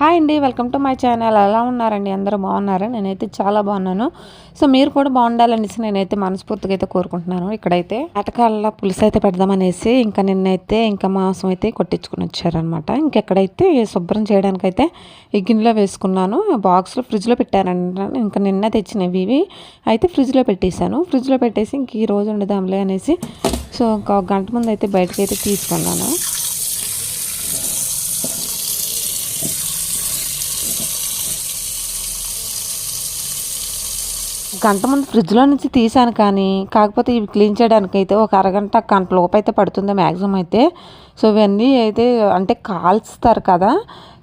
Hi అండి welcome to my channel ఎలా ఉన్నారండి? అందరూ బాగున్నారా? నేనైతే చాలా బాగున్నాను. సో మీరు కూడా బాగుండాలనేసి నేనైతే మనస్ఫూర్తిగా అయితే కోరుకుంటున్నాను. ఇక్కడైతే అటకాల పులుసు అయితే పెడదామనేసి ఇంకా నిన్నైతే ఇంకా మాంసం అయితే కొట్టించుకుని వచ్చారనమాట ఇంకెక్కడైతే శుభ్రం చేయడానికైతే ఈ గిన్నెలో వేసుకున్నాను. బాక్స్లో ఫ్రిడ్జ్లో పెట్టానంట ఇంకా నిన్న తెచ్చినవి ఇవి. అయితే ఫ్రిడ్జ్లో పెట్టేశాను. ఫ్రిడ్జ్లో పెట్టేసి ఇంక ఈ రోజు ఉండదాంలే అనేసి సో ఇంకా ఒక గంట ముందు అయితే బయటకు అయితే తీసుకున్నాను. గంట ముందు ఫ్రిడ్జ్లో నుంచి తీసాను కానీ కాకపోతే ఇవి క్లీన్ చేయడానికి అయితే ఒక అరగంట గంట లోపు అయితే పడుతుంది మ్యాక్సిమం అయితే. సో ఇవన్నీ అయితే అంటే కాల్స్తారు కదా.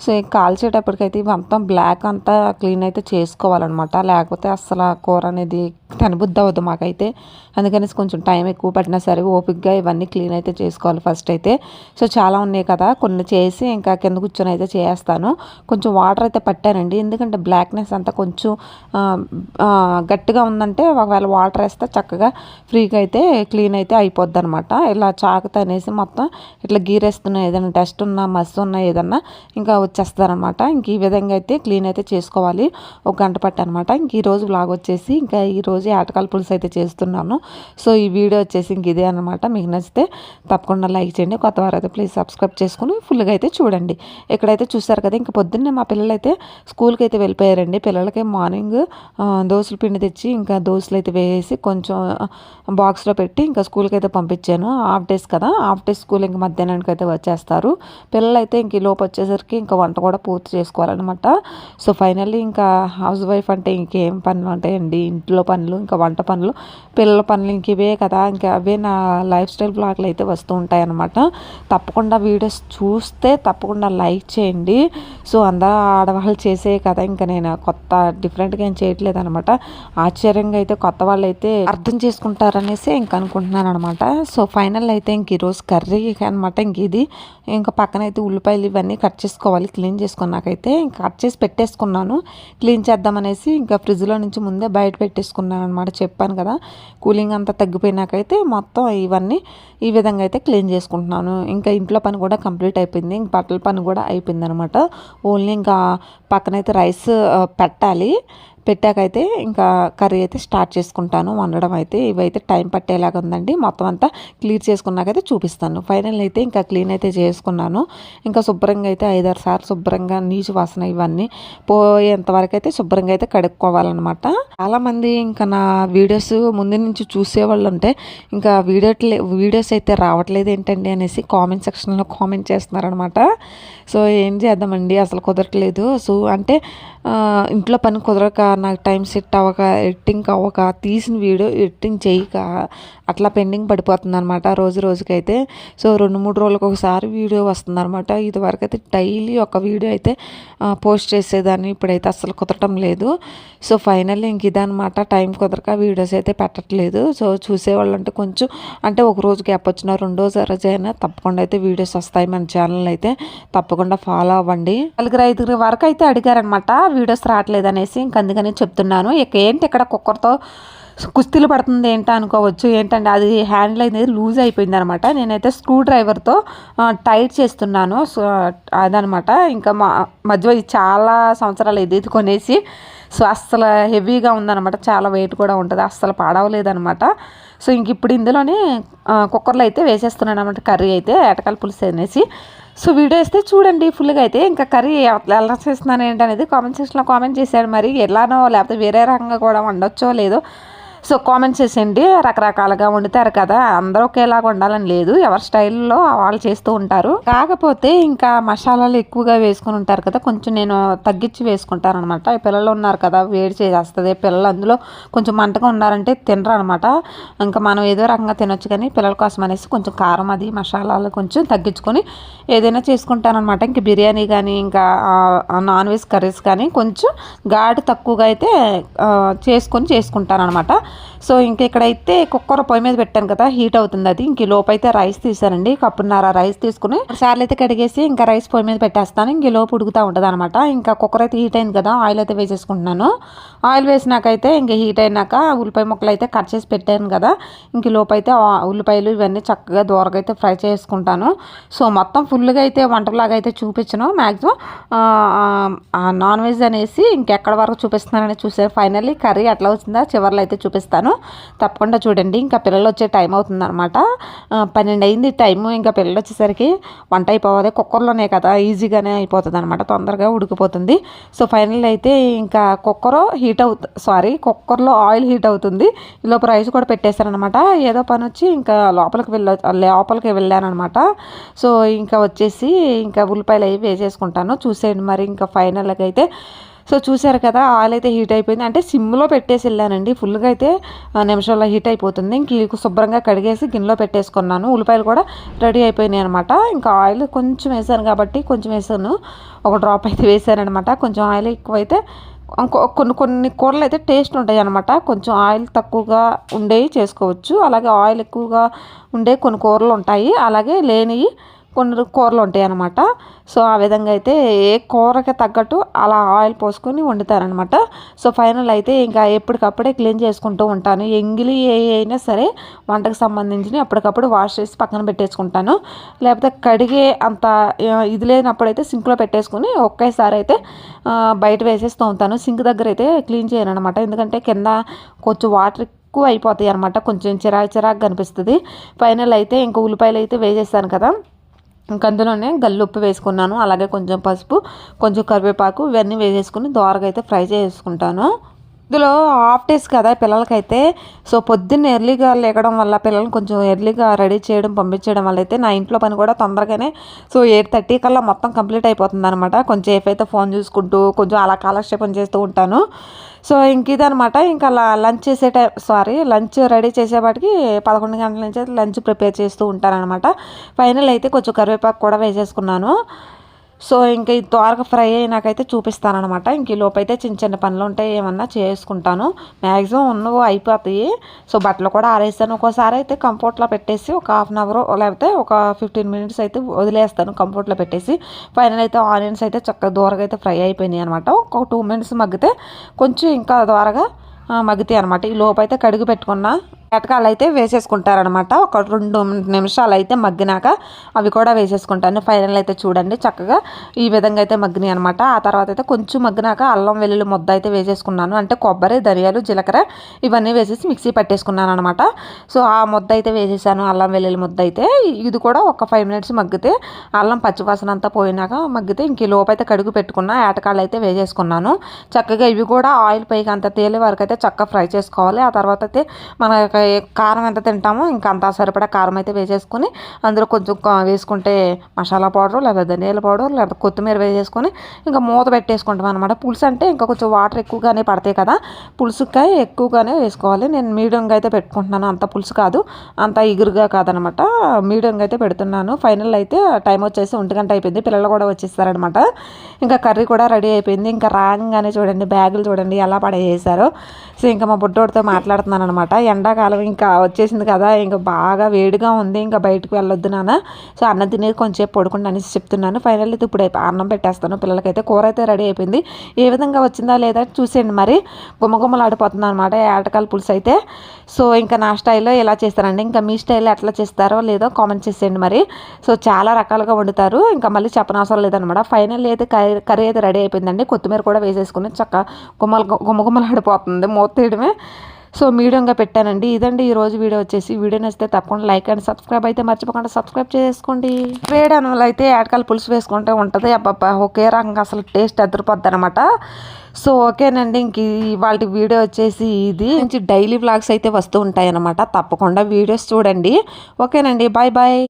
సో కాల్చేటప్పటికైతే మొత్తం బ్లాక్ అంతా క్లీన్ అయితే చేసుకోవాలన్నమాట. లేకపోతే అసలు కూర అనేది తినబుద్ధి అవ్వదు మాకైతే. అందుకనేసి కొంచెం టైం ఎక్కువ పట్టినా సరే ఓపిక్గా ఇవన్నీ క్లీన్ అయితే చేసుకోవాలి ఫస్ట్ అయితే. సో చాలా ఉన్నాయి కదా కొన్ని చేసి ఇంకా కింద కూర్చొని అయితే చేస్తాను. కొంచెం వాటర్ అయితే పట్టానండి. ఎందుకంటే బ్లాక్నెస్ అంతా కొంచెం గట్టిగా ఉందంటే ఒకవేళ వాటర్ వేస్తే చక్కగా ఫ్రీగా అయితే క్లీన్ అయితే అయిపోద్ది అనమాట ఇలా చాకుతో అనేసి మొత్తం ఇట్లా గీరేస్తున్నా ఏదైనా డస్ట్ ఉన్నా మస్తు ఉన్నా ఏదన్నా ఇంకా వచ్చేస్తారనమాట ఇంక ఈ విధంగా అయితే క్లీన్ అయితే చేసుకోవాలి. ఒక గంట పట్టి అనమాట ఇంక ఈరోజు బ్లాగ్ వచ్చేసి ఇంకా ఈరోజు ఆటకాల పులుసు అయితే చేస్తున్నాను. సో ఈ వీడియో వచ్చేసి ఇంక ఇదే అనమాట మీకు నచ్చితే తప్పకుండా లైక్ చేయండి. కొత్త వారు అయితే ప్లీజ్ సబ్స్క్రైబ్ చేసుకుని ఫుల్గా అయితే చూడండి. ఇక్కడైతే చూస్తారు కదా ఇంక పొద్దున్నే మా పిల్లలు అయితే స్కూల్కి అయితే వెళ్ళిపోయారండి. పిల్లలకి మార్నింగ్ దోశల పిండి తెచ్చి ఇంకా దోశలు అయితే వేసి కొంచెం బాక్స్లో పెట్టి ఇంకా స్కూల్కి అయితే పంపించాను. హాఫ్ డేస్ కదా హాఫ్ డేస్ స్కూల్ ఇంకా మధ్యాహ్నానికి అయితే వచ్చేస్తారు. పిల్లలు అయితే ఇంక లోపు వచ్చేసరికి ఇంకా వంట కూడా పూర్తి చేసుకోవాలన్నమాట. సో ఫైనల్లీ ఇంకా హౌస్ వైఫ్ అంటే ఇంకేం పనులు ఉంటాయండి? ఇంట్లో పనులు ఇంకా వంట పనులు. పిల్లల పనులు ఇంక ఇవే కదా. ఇంకా అవే నా లైఫ్ స్టైల్ బ్లాగ్లు అయితే వస్తూ ఉంటాయి అనమాట తప్పకుండా వీడియోస్ చూస్తే తప్పకుండా లైక్ చేయండి. సో అందరూ ఆడవాళ్ళు చేసే కదా. ఇంకా నేను కొత్త డిఫరెంట్గా ఏం చేయట్లేదు అనమాట ఆశ్చర్యంగా అయితే కొత్త వాళ్ళు అయితే అర్థం చేసుకుంటారనేసి ఇంక అనుకుంటున్నాను అనమాట సో ఫైనల్ అయితే ఇంక ఈరోజు కర్రీ అనమాట ఇంక ఇది. ఇంకా పక్కన అయితే ఉల్లిపాయలు ఇవన్నీ కట్ చేసుకోవాలి. క్లీన్ చేసుకున్నాకైతే ఇంకా కట్ చేసి పెట్టేసుకున్నాను. క్లీన్ చేద్దామనేసి ఇంకా ఫ్రిడ్జ్లో నుంచి ముందే బయట పెట్టేసుకున్నాను అనమాట చెప్పాను కదా కూలింగ్ అంతా తగ్గిపోయినాకైతే మొత్తం ఇవన్నీ ఈ విధంగా అయితే క్లీన్ చేసుకుంటున్నాను. ఇంకా ఇంట్లో పని కూడా కంప్లీట్ అయిపోయింది. ఇంక బట్టల పని కూడా అయిపోయింది అనమాట ఓన్లీ ఇంకా పక్కనైతే రైస్ పెట్టాలి. పెట్టాకైతే ఇంకా కర్రీ అయితే స్టార్ట్ చేసుకుంటాను వండడం అయితే ఇవైతే టైం పట్టేలాగా ఉందండి. మొత్తం అంతా క్లియర్ చేసుకున్నాకైతే చూపిస్తాను. ఫైనల్ అయితే ఇంకా క్లీన్ అయితే చేసుకున్నాను. ఇంకా శుభ్రంగా అయితే ఐదారు సార్లు శుభ్రంగా నీచు వాసన ఇవన్నీ పోయేంతవరకు అయితే శుభ్రంగా అయితే కడుక్కోవాలన్నమాట. చాలామంది ఇంకా నా వీడియోస్ ముందు నుంచి చూసేవాళ్ళు ఉంటే ఇంకా వీడియో వీడియోస్ అయితే రావట్లేదు ఏంటండి అనేసి కామెంట్ సెక్షన్లో కామెంట్ చేస్తున్నారనమాట సో ఏం చేద్దామండి? అసలు కుదరట్లేదు. సో అంటే ఇంట్లో పని కుదరక నాకు టైం సెట్ అవ్వక ఎడిటింగ్ అవ్వక తీసిన వీడియో ఎడిటింగ్ చేయక అట్లా పెండింగ్ పడిపోతుంది అనమాట రోజు రోజుకైతే. సో రెండు మూడు రోజులకు ఒకసారి వీడియో వస్తుంది అనమాట ఇదివరకు అయితే డైలీ ఒక వీడియో అయితే పోస్ట్ చేసేదాన్ని. ఇప్పుడైతే అసలు కుదరటం లేదు. సో ఫైనల్లీ ఇంక ఇదనమాట టైం కుదరక వీడియోస్ అయితే పెట్టట్లేదు. సో చూసేవాళ్ళు అంటే కొంచెం అంటే ఒక రోజు గ్యాప్ వచ్చిన రెండో రోజు అయినా తప్పకుండా అయితే వీడియోస్ వస్తాయి మన ఛానల్ అయితే. తప్పకుండా ఫాలో అవ్వండి. నలుగురు ఐదుగురు వరకు అయితే అడిగారనమాట వీడియోస్ రావట్లేదు అనేసి ఇంక అందుకని చెప్తున్నాను. ఇక ఏంటి ఇక్కడ కుక్కర్తో కుస్తీలు పడుతుంది ఏంటో అనుకోవచ్చు. ఏంటంటే అది హ్యాండిల్ అనేది లూజ్ అయిపోయింది అనమాట నేనైతే స్క్రూ డ్రైవర్తో టైట్ చేస్తున్నాను. సో అదనమాట. ఇంకా మా మధ్య చాలా సంవత్సరాలు ఇది కొనేసి. సో అస్సలు హెవీగా ఉందన్నమాట చాలా వెయిట్ కూడా ఉంటుంది. అస్సలు పాడవలేదనమాట. సో ఇంక ఇప్పుడు ఇందులోనే కుక్కర్లో అయితే వేసేస్తున్నాను అనమాట కర్రీ అయితే ఎటకాల పులుసు అనేసి. సో వీడియో వేస్తే చూడండి ఫుల్గా అయితే. ఇంకా కర్రీ ఎలా చేస్తున్నాను ఏంటనేది కామెంట్ సెక్షన్లో కామెంట్ చేశాడు మరి ఎలానో లేకపోతే వేరే రకంగా కూడా వండొచ్చో లేదో సో కామెంట్స్ చేసేయండి. రకరకాలుగా వండుతారు కదా. అందరూ ఒకేలాగా ఉండాలని లేదు. ఎవరి స్టైల్లో వాళ్ళు చేస్తూ ఉంటారు. కాకపోతే ఇంకా మసాలాలు ఎక్కువగా వేసుకుని ఉంటారు కదా. కొంచెం నేను తగ్గించి వేసుకుంటాను అనమాట పిల్లలు ఉన్నారు కదా. వేడి చేసేస్తుంది. పిల్లలు అందులో కొంచెం మంటగా ఉన్నారంటే తినరు అనమాట ఇంకా మనం ఏదో రకంగా తినొచ్చు కానీ పిల్లల కోసం అనేసి కొంచెం కారం అది మసాలాలు కొంచెం తగ్గించుకొని ఏదైనా చేసుకుంటాను అనమాట ఇంక బిర్యానీ కానీ ఇంకా నాన్ వెజ్ కర్రీస్ కానీ కొంచెం ఘాటు తక్కువగా అయితే చేసుకొని చేసుకుంటాను అనమాట సో ఇంక ఇక్కడైతే కుక్కర్ పొయ్యి మీద పెట్టాను కదా హీట్ అవుతుంది అది. ఇంక ఈ లోపు అయితే రైస్ తీసానండి. కప్పున్నర రైస్ తీసుకుని సార్లు అయితే కడిగేసి ఇంకా రైస్ పొయ్యి మీద పెట్టేస్తాను. ఇంక లోపు ఉడుకుతూ ఉంటుంది అనమాట ఇంకా కుక్కర్ అయితే హీట్ అయింది కదా ఆయిల్ అయితే వేసేసుకుంటున్నాను. ఆయిల్ వేసినాకైతే ఇంక హీట్ అయినాక ఉల్లిపాయ ముక్కలు అయితే కట్ చేసి పెట్టాను కదా ఇంక ఈ లోపు అయితే ఉల్లిపాయలు ఇవన్నీ చక్కగా దూరగా అయితే ఫ్రై చేసుకుంటాను. సో మొత్తం ఫుల్గా అయితే వంటలాగా అయితే చూపించను. మ్యాక్సిమం నాన్ వెజ్ అనేసి ఇంకెక్కడ వరకు చూపిస్తున్నానని చూసాను ఫైనల్లీ కర్రీ ఎట్లా వచ్చిందా చివరిలో అయితే చూపిస్తాను. తప్పకుండా చూడండి. ఇంకా పిల్లలు వచ్చే టైం అవుతుందన్నమాట. పన్నెండు అయింది టైం ఇంకా పిల్లలు వచ్చేసరికి వంట అయిపోవాలి. కుక్కర్లోనే కదా ఈజీగానే అయిపోతుంది అనమాట తొందరగా ఉడికిపోతుంది. సో ఫైనల్ అయితే ఇంకా కుక్కర్ హీట్ అవుతుంది సారీ కుక్కర్లో ఆయిల్ హీట్ అవుతుంది. ఈ లోపు రైస్ కూడా పెట్టేశారనమాట ఏదో పని వచ్చి ఇంకా లోపలికి వెళ్ళ లోపలికి వెళ్ళానమాట సో ఇంకా వచ్చేసి ఇంకా ఉల్లిపాయలు అవి వేసేసుకుంటాను. చూసేయండి మరి ఇంకా ఫైనల్గా అయితే. సో చూసారు కదా ఆయిల్ అయితే హీట్ అయిపోయింది. అంటే సిమ్లో పెట్టేసి వెళ్ళానండి. ఫుల్గా అయితే నిమిషాల్లో హీట్ అయిపోతుంది. ఇంక శుభ్రంగా కడిగేసి గిన్నెలో పెట్టేసుకున్నాను. ఉల్లిపాయలు కూడా రెడీ అయిపోయినాయి అనమాట ఇంకా ఆయిల్ కొంచెం వేసాను కాబట్టి కొంచెం వేసాను. ఒక డ్రాప్ అయితే వేసాను అనమాట కొంచెం ఆయిల్ ఎక్కువైతే కొన్ని కొన్ని కూరలు అయితే టేస్ట్ ఉంటాయి అనమాట కొంచెం ఆయిల్ తక్కువగా ఉండేవి చేసుకోవచ్చు. అలాగే ఆయిల్ ఎక్కువగా ఉండే కొన్ని కూరలు ఉంటాయి. అలాగే లేనివి కొన్ని కూరలు ఉంటాయి అనమాట సో ఆ విధంగా అయితే ఏ కూరకి తగ్గట్టు అలా ఆయిల్ పోసుకొని వండుతారనమాట సో ఫైనల్ అయితే ఇంకా ఎప్పటికప్పుడే క్లీన్ చేసుకుంటూ ఉంటాను. ఎంగిలి ఏ అయినా సరే వంటకు సంబంధించిన అప్పటికప్పుడు వాష్ చేసి పక్కన పెట్టేసుకుంటాను. లేకపోతే కడిగే అంత ఇది లేనప్పుడైతే సింక్లో పెట్టేసుకుని ఒకేసారి అయితే బయట వేసేస్తూ ఉంటాను. సింక్ దగ్గర అయితే క్లీన్ చేయను అనమాట ఎందుకంటే కింద కొంచెం వాటర్ ఎక్కువ అయిపోతాయి అనమాట కొంచెం చిరాకు చిరాకు కనిపిస్తుంది ఫైనల్ అయితే ఇంకా ఉల్లిపాయలు అయితే వేసేసాను కదా. ఇంకా అందులోనే గల్లుప్పు వేసుకున్నాను. అలాగే కొంచెం పసుపు కొంచెం కరివేపాకు ఇవన్నీ వేసేసుకుని దోరగా అయితే ఫ్రై చేసుకుంటాను. ఇందులో హాఫ్ డేస్ కదా పిల్లలకైతే. సో పొద్దున్న ఎర్లీగా లేకడం వల్ల పిల్లల్ని కొంచెం ఎర్లీగా రెడీ చేయడం పంపించడం వల్ల అయితే నా ఇంట్లో పని కూడా తొందరగానే సో ఎయిట్ థర్టీ కల్లా మొత్తం కంప్లీట్ అయిపోతుంది అనమాట కొంచెం సేపు అయితే ఫోన్ చూసుకుంటూ కొంచెం అలా కాలక్షేపం చేస్తూ ఉంటాను. సో ఇంక ఇదనమాట ఇంకా లంచ్ చేసే టైం సారీ లంచ్ రెడీ చేసేపాటికి పదకొండు గంటల నుంచి అయితే లంచ్ ప్రిపేర్ చేస్తూ ఉంటానన్నమాట. ఫైనల్ అయితే కొంచెం కరివేపాకు కూడా వేసేసుకున్నాను. సో ఇంకా ఈ త్వరగా ఫ్రై అయినాకైతే చూపిస్తానమాట ఇంక ఈ లోపైతే అయితే చిన్న చిన్న పనులు ఉంటాయి ఏమన్నా చేసుకుంటాను. మ్యాక్సిమం ఉన్నవి అయిపోతాయి. సో బట్టలు కూడా ఆరేస్తాను. ఒక్కోసారి అయితే కంఫర్ట్లో పెట్టేసి ఒక హాఫ్ అన్ అవర్ లేకపోతే ఒక ఫిఫ్టీన్ మినిట్స్ అయితే వదిలేస్తాను కంఫర్ట్లో పెట్టేసి. ఫైనల్ అయితే ఆనియన్స్ అయితే చక్కగా దూరగా అయితే ఫ్రై అయిపోయినాయి అనమాట ఒక టూ మినిట్స్ మగ్గితే కొంచెం ఇంకా దూరగా మగ్గుతాయి అనమాట ఈ లోపు అయితే కడిగి పెట్టుకున్న ఎటకాలు అయితే వేసేసుకుంటారనమాట ఒక రెండు నిమిషాలు అయితే మగ్గినాక అవి కూడా వేసేసుకుంటాను. ఫైనల్ అయితే చూడండి చక్కగా ఈ విధంగా అయితే మగ్గినాయి అనమాట ఆ తర్వాత అయితే కొంచెం మగ్గినాక అల్లం వెల్లుల్లి ముద్ద అయితే వేసేసుకున్నాను. అంటే కొబ్బరి ధనియాలు జీలకర్ర ఇవన్నీ వేసేసి మిక్సీ పట్టేసుకున్నాను అనమాట సో ఆ ముద్ద అయితే వేసేసాను. అల్లం వెల్లుల్లి ముద్ద అయితే ఇది కూడా ఒక ఫైవ్ మినిట్స్ మగ్గితే అల్లం పచ్చివాసన అంతా పోయినాక మగ్గితే ఇంక ఈ లోపు అయితే కడుగు పెట్టుకున్న ఏటకాళ్ళు అయితే వేసేసుకున్నాను. చక్కగా ఇవి కూడా ఆయిల్ పైకి అంత తేలే వరకు అయితే చక్కగా ఫ్రై చేసుకోవాలి. ఆ తర్వాత అయితే మన కారం ఎంత తింటామో ఇంకా అంత సరిపడా కారం అయితే వేసేసుకొని అందులో కొంచెం వేసుకుంటే మసాలా పౌడర్ లేదా ధనియాల పౌడర్ లేదా కొత్తిమీర వేసేసుకొని ఇంకా మూత పెట్టేసుకుంటాం అనమాట పులుసు అంటే ఇంకా కొంచెం వాటర్ ఎక్కువగానే పడతాయి కదా. పులుసుకాయ ఎక్కువగానే వేసుకోవాలి. నేను మీడియంగా అయితే పెట్టుకుంటున్నాను. అంత పులుసు కాదు. అంత ఇగురుగా కాదనమాట మీడియంగా అయితే పెడుతున్నాను. ఫైనల్ అయితే టైం వచ్చేసి ఒంటి గంట అయిపోయింది. పిల్లలు కూడా వచ్చేస్తారనమాట ఇంకా కర్రీ కూడా రెడీ అయిపోయింది. ఇంకా రాగానే చూడండి బ్యాగులు చూడండి ఎలా పడేసారో. సో ఇంకా మా బుడ్డోడితో మాట్లాడుతున్నాను అనమాట ఎండాకాలం ఇంకా వచ్చేసింది కదా ఇంకా బాగా వేడిగా ఉంది ఇంకా బయటకు వెళ్ళొద్దు నాన్న. సో అన్నం తినేది కొంచెం పడుకుండా అనేసి చెప్తున్నాను. ఫైనల్ అయితే ఇప్పుడు అన్నం పెట్టేస్తాను. పిల్లలకైతే కూర అయితే రెడీ అయిపోయింది. ఏ విధంగా వచ్చిందా లేదా చూసేయండి మరి. గుమ్మగుమ్మలాడిపోతుంది అనమాట ఏటకాల పులుసు అయితే. సో ఇంకా నా స్టైల్లో ఎలా చేస్తారండి ఇంకా మీ స్టైల్లో ఎట్లా చేస్తారో లేదో కామెంట్ చేసేయండి మరి. సో చాలా రకాలుగా వండుతారు. ఇంకా మళ్ళీ చెప్పనవసరం లేదనమాట ఫైనల్ అయితే కర్రీ కర్రీ అయితే రెడీ అయిపోయిందండి. కొత్తిమీర కూడా వేసేసుకుని చక్క గుమ్మలు గుమ్మగుమ్మలాడిపోతుంది మూత తీయడమే సో మీడియంగా పెట్టానండి. ఇదండి ఈ రోజు వీడియో వచ్చేసి. వీడియో నచ్చితే తప్పకుండా లైక్ అండ్ సబ్స్క్రైబ్ అయితే మర్చిపోకుండా సబ్స్క్రైబ్ చేసుకోండి. వేడి అన్నంలో అయితే ఏటకాల పులుసు వేసుకుంటే ఉంటుంది. అబ్బాబ్బా ఒకే రకంగా అసలు టేస్ట్ అదిరిపోద్ది అనమాట సో ఓకేనండి. ఇంక వాళ్ళ వీడియో వచ్చేసి ఇది. మంచి డైలీ వ్లాగ్స్ అయితే వస్తూ ఉంటాయి అనమాట తప్పకుండా వీడియోస్ చూడండి. ఓకేనండి. Bye bye.